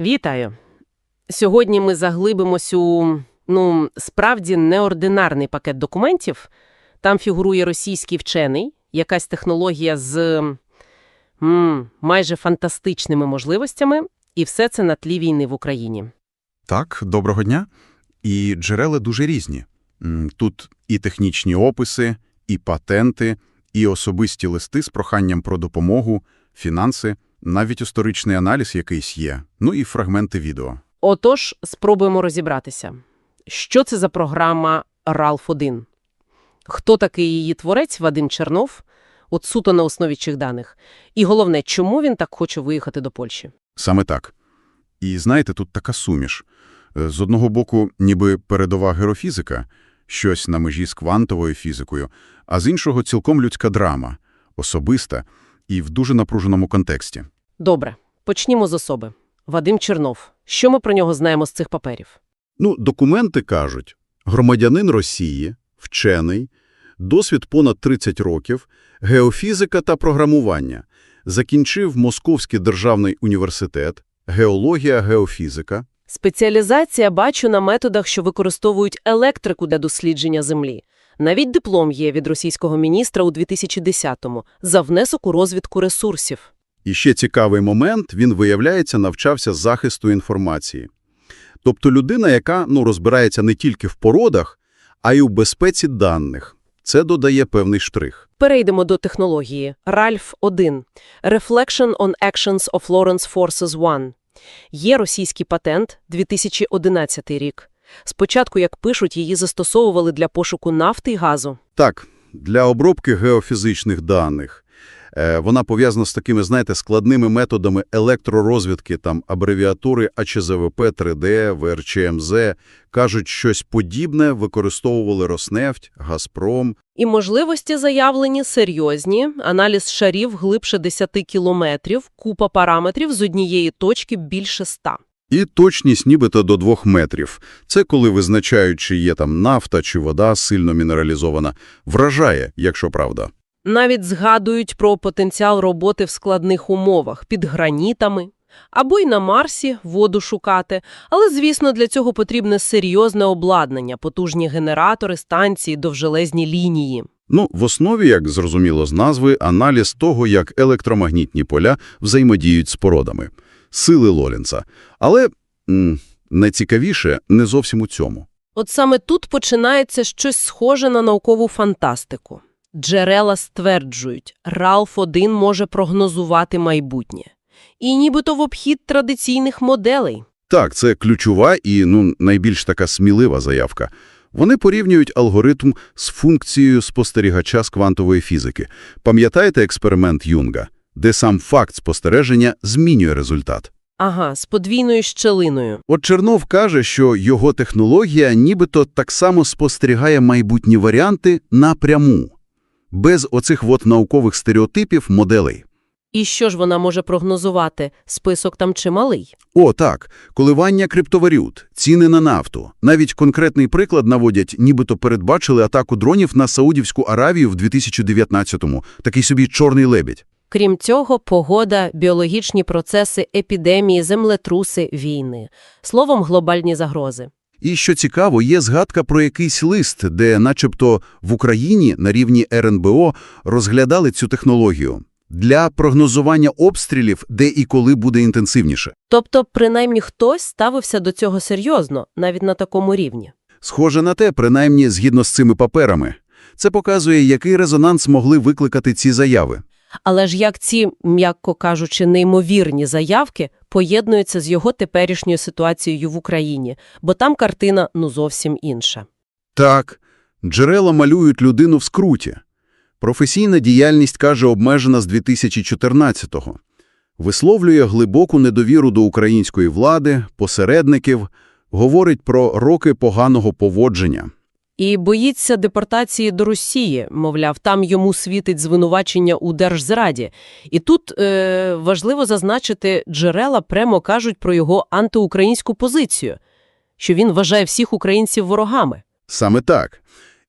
Вітаю! Сьогодні ми заглибимось у, ну, справді неординарний пакет документів. Там фігурує російський вчений, якась технологія з м, майже фантастичними можливостями, і все це на тлі війни в Україні. Так, доброго дня. І джерела дуже різні. Тут і технічні описи, і патенти, і особисті листи з проханням про допомогу, фінанси, навіть історичний аналіз якийсь є, ну і фрагменти відео. Отож, спробуємо розібратися. Що це за програма RALF-1? Хто такий її творець Вадим Чернов? От суто на основі чих даних. І головне, чому він так хоче виїхати до Польщі? Саме так. І знаєте, тут така суміш. Е, З одного боку, ніби передова герофізика, щось на межі з квантовою фізикою, а з іншого цілком людська драма, особиста і в дуже напруженому контексті. Добре, почнімо з особи. Вадим Чернов. Що ми про нього знаємо з цих паперів? Ну, документи кажуть, громадянин Росії, вчений, досвід понад 30 років, геофізика та програмування, закінчив Московський державний університет, геологія, геофізика. Спеціалізація бачу на методах, що використовують електрику для дослідження Землі. Навіть диплом є від російського міністра у 2010-му за внесок у розвідку ресурсів. І ще цікавий момент, він, виявляється, навчався захисту інформації. Тобто людина, яка ну, розбирається не тільки в породах, а й у безпеці даних. Це додає певний штрих. Перейдемо до технології. RALF-1 – Reflection on Actions of Lawrence Forces 1. Є російський патент 2011 рік. Спочатку, як пишуть, її застосовували для пошуку нафти і газу. Так, для обробки геофізичних даних. Е, Вона пов'язана з такими, знаєте, складними методами електророзвідки, там абревіатури АЧЗВП, 3D, ВРЧМЗ. Кажуть, щось подібне використовували Роснефть, Газпром. І можливості заявлені серйозні. Аналіз шарів глибше 10 кілометрів, купа параметрів з однієї точки більше 100. І точність нібито до двох метрів. Це коли визначають, чи є там нафта чи вода сильно мінералізована. Вражає, якщо правда. Навіть згадують про потенціал роботи в складних умовах, під гранітами. Або й на Марсі воду шукати. Але, звісно, для цього потрібне серйозне обладнання, потужні генератори, станції, довжелезні лінії. Ну, в основі, як зрозуміло з назви, аналіз того, як електромагнітні поля взаємодіють з породами. Сили Лолінца. Але м, найцікавіше не зовсім у цьому. От саме тут починається щось схоже на наукову фантастику. Джерела стверджують, RALF-1 може прогнозувати майбутнє. І нібито в обхід традиційних моделей. Так, це ключова і ну, найбільш така смілива заявка. Вони порівнюють алгоритм з функцією спостерігача з квантової фізики. Пам'ятаєте експеримент Юнга, де сам факт спостереження змінює результат? Ага, з подвійною щелиною. От Чернов каже, що його технологія нібито так само спостерігає майбутні варіанти напряму, без оцих от наукових стереотипів моделей. І що ж вона може прогнозувати? Список там чималий. О, так, коливання криптовалют, ціни на нафту. Навіть конкретний приклад наводять, нібито передбачили атаку дронів на Саудівську Аравію в 2019-му. Такий собі чорний лебідь. Крім цього, погода, біологічні процеси, епідемії, землетруси, війни. Словом, глобальні загрози. І, що цікаво, є згадка про якийсь лист, де начебто в Україні на рівні РНБО розглядали цю технологію для прогнозування обстрілів, де і коли буде інтенсивніше. Тобто, принаймні, хтось ставився до цього серйозно, навіть на такому рівні. Схоже на те, принаймні згідно з цими паперами. Це показує, який резонанс могли викликати ці заяви. Але ж як ці, м'яко кажучи, неймовірні заявки поєднуються з його теперішньою ситуацією в Україні, бо там картина ну зовсім інша. Так, джерела малюють людину в скруті. Професійна діяльність, каже, обмежена з 2014-го. Висловлює глибоку недовіру до української влади, посередників, говорить про роки поганого поводження. І боїться депортації до Росії, мовляв, там йому світить звинувачення у держзраді. І тут е, важливо зазначити, джерела прямо кажуть про його антиукраїнську позицію, що він вважає всіх українців ворогами. Саме так.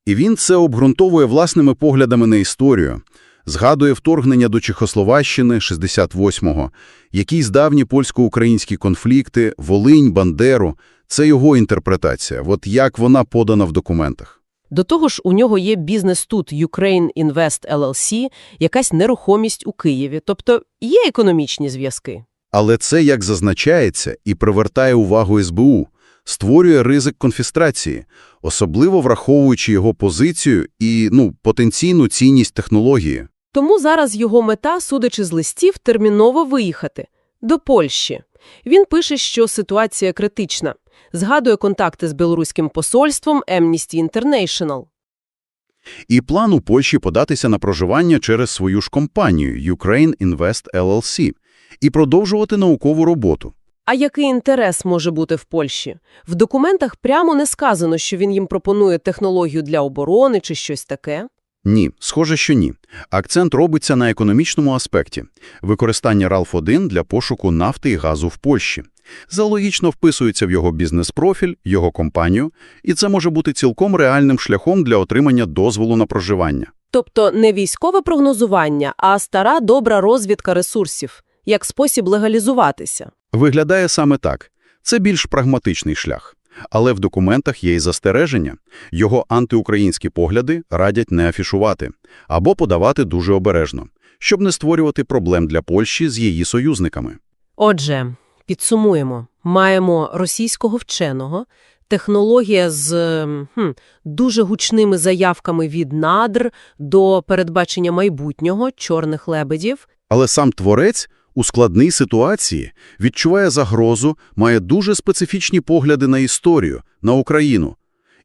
І він це обґрунтовує власними поглядами на історію. Згадує вторгнення до Чехословащини 68-го, якісь давні польсько-українські конфлікти, Волинь, Бандеру. Це його інтерпретація, от як вона подана в документах. До того ж, у нього є бізнес тут Ukraine Invest LLC, якась нерухомість у Києві, тобто є економічні зв'язки. Але це, як зазначається, і привертає увагу СБУ, створює ризик конфістрації, особливо враховуючи його позицію і ну, потенційну цінність технології. Тому зараз його мета, судячи з листів, терміново виїхати до Польщі. Він пише, що ситуація критична. Згадує контакти з білоруським посольством Amnesty International. І план у Польщі податися на проживання через свою ж компанію Ukraine Invest LLC і продовжувати наукову роботу. А який інтерес може бути в Польщі? В документах прямо не сказано, що він їм пропонує технологію для оборони чи щось таке. Ні, схоже, що ні. Акцент робиться на економічному аспекті – використання RALF-1 для пошуку нафти і газу в Польщі. Залогічно вписується в його бізнес-профіль, його компанію, і це може бути цілком реальним шляхом для отримання дозволу на проживання. Тобто не військове прогнозування, а стара добра розвідка ресурсів, як спосіб легалізуватися. Виглядає саме так. Це більш прагматичний шлях. Але в документах є й застереження. Його антиукраїнські погляди радять не афішувати або подавати дуже обережно, щоб не створювати проблем для Польщі з її союзниками. Отже, підсумуємо. Маємо російського вченого, технологія з хм, дуже гучними заявками від надр до передбачення майбутнього чорних лебедів. Але сам творець у складній ситуації відчуває загрозу, має дуже специфічні погляди на історію, на Україну.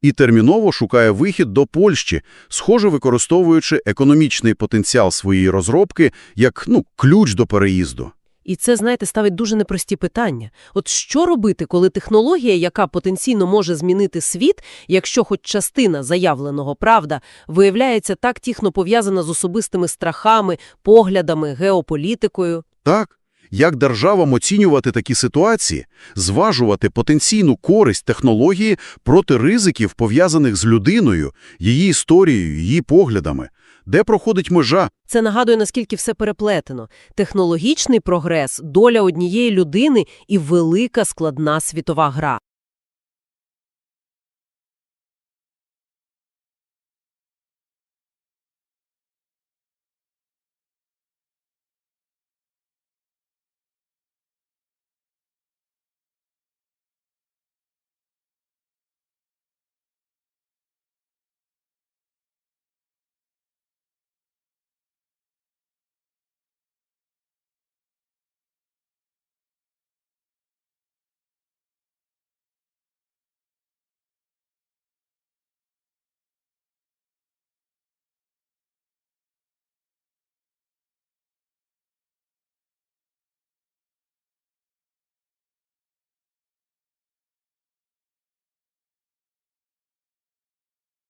І терміново шукає вихід до Польщі, схоже використовуючи економічний потенціал своєї розробки як ну, ключ до переїзду. І це, знаєте, ставить дуже непрості питання. От що робити, коли технологія, яка потенційно може змінити світ, якщо хоч частина заявленого правда, виявляється так тісно пов'язана з особистими страхами, поглядами, геополітикою? Так, як державам оцінювати такі ситуації, зважувати потенційну користь технології проти ризиків, пов'язаних з людиною, її історією, її поглядами, де проходить межа, Це нагадує, наскільки все переплетено. Технологічний прогрес, доля однієї людини і велика складна світова гра.